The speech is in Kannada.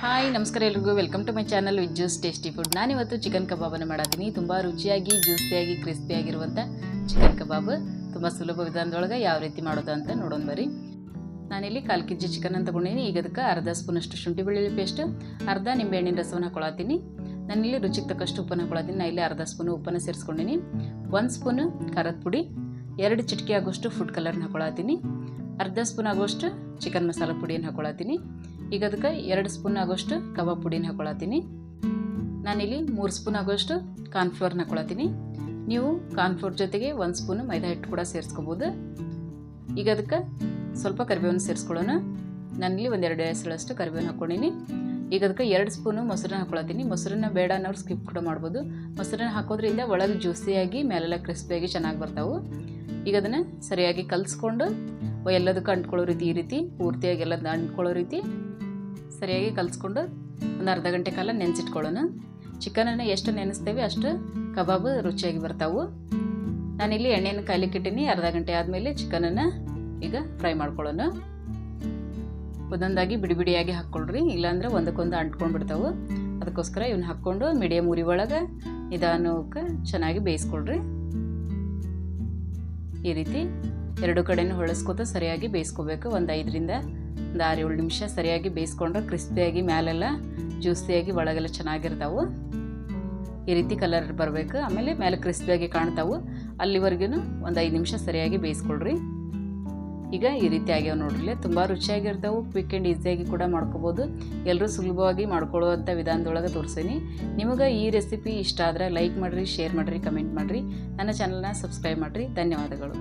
ಹಾಯ್, ನಮಸ್ಕಾರ ಎಲ್ರಿಗೂ. Welcome to my channel with juice tasty food ನಾನಿವತ್ತು ಚಿಕನ್ ಕಬಾಬನ್ನು ಮಾಡಾತೀನಿ. ತುಂಬ ರುಚಿಯಾಗಿ ಜ್ಯೂಸಿಯಾಗಿ ಕ್ರಿಸ್ಪಿಯಾಗಿರುವಂಥ ಚಿಕನ್ ಕಬಾಬ್ ತುಂಬ ಸುಲಭ ವಿಧಾನದೊಳಗೆ ಯಾವ ರೀತಿ ಮಾಡೋದು ಅಂತ ನೋಡೋಣ ಬರ್ರಿ. ನಾನಿಲ್ಲಿ ಕಾಲು ಕೆ ಜಿ ಚಿಕನ್ ತೊಗೊಂಡಿನಿ. ಈಗ ಅದಕ್ಕೆ ಅರ್ಧ ಸ್ಪೂನಷ್ಟು ಶುಂಠಿ ಬೆಳ್ಳುಳ್ಳಿ ಪೇಸ್ಟ್ ಅರ್ಧ ನಿಂಬೆಹಣ್ಣಿನ ರಸವನ್ನು ಹಾಕೊಳತ್ತೀನಿ ನಾನಿಲ್ಲಿ ರುಚಿಗೆ ತಕ್ಕಷ್ಟು ಉಪ್ಪನ್ನು ಹಾಕೊಳತ್ತೀನಿ ನಾನು ಇಲ್ಲಿ ಅರ್ಧ ಸ್ಪೂನ್ ಉಪ್ಪನ್ನು ಸೇರಿಸ್ಕೊಂಡಿನಿ. ಒಂದು ಸ್ಪೂನ್ ಖಾರದ ಪುಡಿ, ಎರಡು ಚಿಟಿಕೆ ಆಗೋಷ್ಟು ಫುಡ್ ಕಲರ್ನ ಹಾಕೊಳತ್ತೀನಿ ಅರ್ಧ ಸ್ಪೂನ್ ಆಗೋಷ್ಟು ಚಿಕನ್ ಮಸಾಲ ಪುಡಿಯನ್ನು ಹಾಕೊಳತ್ತೀನಿ ಈಗ ಅದಕ್ಕೆ ಎರಡು ಸ್ಪೂನ್ ಆಗೋಷ್ಟು ಕಬಾಬ್ ಪುಡಿನ ಹಾಕೊಳತ್ತೀನಿ. ನಾನಿಲ್ಲಿ ಮೂರು ಸ್ಪೂನ್ ಆಗೋಷ್ಟು ಕಾರ್ನ್ಫ್ಲೋರ್ನ ಹಾಕೊಳತ್ತೀನಿ. ನೀವು ಕಾರ್ನ್ಫ್ಲೋರ್ ಜೊತೆಗೆ ಒಂದು ಸ್ಪೂನು ಮೈದಾ ಹಿಟ್ಟು ಕೂಡ ಸೇರಿಸ್ಕೋಬೋದು. ಈಗ ಅದಕ್ಕೆ ಸ್ವಲ್ಪ ಕರಿಬೇವನ್ನು ಸೇರಿಸ್ಕೊಳ್ಳೋಣ. ನಾನಿಲ್ಲಿ ಒಂದೆರಡು ಹೆಸರಷ್ಟು ಕರಿಬೇವನ್ನು ಹಾಕ್ಕೊಂಡಿನಿ. ಈಗ ಅದಕ್ಕೆ ಎರಡು ಸ್ಪೂನು ಮೊಸರನ್ನ ಹಾಕೊಳತ್ತೀನಿ. ಮೊಸರನ್ನ ಬೇಡ ಅನ್ನೋರು ಸ್ಕಿಪ್ ಕೂಡ ಮಾಡ್ಬೋದು. ಮೊಸರನ್ನ ಹಾಕೋದ್ರಿಂದ ಒಳಗೆ ಜ್ಯೂಸಿಯಾಗಿ ಮೇಲೆಲ್ಲ ಕ್ರಿಸ್ಪಿಯಾಗಿ ಚೆನ್ನಾಗಿ ಬರ್ತಾವೆ. ಈಗ ಅದನ್ನು ಸರಿಯಾಗಿ ಕಲಿಸ್ಕೊಂಡು, ಎಲ್ಲದಕ್ಕೂ ಅಂಟ್ಕೊಳ್ಳೋ ರೀತಿ ಈ ರೀತಿ, ಪೂರ್ತಿಯಾಗಿ ಎಲ್ಲದನ್ನ ಅಂಟ್ಕೊಳ್ಳೋ ರೀತಿ ಸರಿಯಾಗಿ ಕಲಿಸ್ಕೊಂಡು ಒಂದು ಅರ್ಧ ಗಂಟೆ ಕಾಲ ನೆನೆಸಿಟ್ಕೊಳ್ಳೋಣ. ಚಿಕನನ್ನು ಎಷ್ಟು ನೆನೆಸ್ತೇವೆ ಅಷ್ಟು ಕಬಾಬ್ ರುಚಿಯಾಗಿ ಬರ್ತಾವೆ. ನಾನಿಲ್ಲಿ ಎಣ್ಣೆಯನ್ನು ಕಾಯ್ಲಿಕ್ಕೆ ಇಟ್ಟೀನಿ ಅರ್ಧ ಗಂಟೆ ಆದಮೇಲೆ ಚಿಕನನ್ನು ಈಗ ಫ್ರೈ ಮಾಡ್ಕೊಳ್ಳೋಣ. ಒಂದೊಂದಾಗಿ ಬಿಡಿ ಬಿಡಿಯಾಗಿ ಹಾಕ್ಕೊಳ್ರಿ. ಇಲ್ಲಾಂದ್ರೆ ಒಂದಕ್ಕೊಂದು ಅಂಟ್ಕೊಂಡು ಬಿಡ್ತಾವೆ. ಅದಕ್ಕೋಸ್ಕರ ಇವನ್ನ ಹಾಕ್ಕೊಂಡು ಮೀಡಿಯಮ್ ಉರಿ ಒಳಗೆ ನಿಧಾನಕ್ಕೆ ಚೆನ್ನಾಗಿ ಬೇಯಿಸ್ಕೊಳ್ರಿ. ಈ ರೀತಿ ಎರಡು ಕಡೆನೂ ಹೊಳಸ್ಕೊತ ಸರಿಯಾಗಿ ಬೇಯಿಸ್ಕೋಬೇಕು. ಒಂದು ಐದರಿಂದ ಒಂದು ಆರು ಏಳು ನಿಮಿಷ ಸರಿಯಾಗಿ ಬೇಯಿಸ್ಕೊಂಡ್ರೆ ಕ್ರಿಸ್ಪಿಯಾಗಿ ಮ್ಯಾಲೆಲ್ಲ ಜ್ಯೂಸಿಯಾಗಿ ಒಳಗೆಲ್ಲ ಚೆನ್ನಾಗಿರ್ತಾವೆ. ಈ ರೀತಿ ಕಲರ್ ಬರಬೇಕು. ಆಮೇಲೆ ಮೇಲೆ ಕ್ರಿಸ್ಪಿಯಾಗಿ ಕಾಣ್ತಾವೆ. ಅಲ್ಲಿವರೆಗೂ ಒಂದು ಐದು ನಿಮಿಷ ಸರಿಯಾಗಿ ಬೇಯಿಸ್ಕೊಳ್ರಿ. ಈಗ ಈ ರೀತಿ ಆಗ್ಯಾವ ನೋಡ್ರಿ ತುಂಬ ರುಚಿಯಾಗಿರ್ತಾವೆ. ಕ್ವಿಕ್ ಆ್ಯಂಡ್ ಈಸಿಯಾಗಿ ಕೂಡ ಮಾಡ್ಕೋಬೋದು. ಎಲ್ಲರೂ ಸುಲಭವಾಗಿ ಮಾಡ್ಕೊಳ್ಳುವಂಥ ವಿಧಾನದೊಳಗೆ ತೋರಿಸೀನಿ. ನಿಮಗೆ ಈ ರೆಸಿಪಿ ಇಷ್ಟ ಆದರೆ ಲೈಕ್ ಮಾಡಿರಿ, ಶೇರ್ ಮಾಡಿರಿ, ಕಮೆಂಟ್ ಮಾಡಿರಿ. ನನ್ನ ಚಾನಲ್ನ ಸಬ್ಸ್ಕ್ರೈಬ್ ಮಾಡಿರಿ. ಧನ್ಯವಾದಗಳು.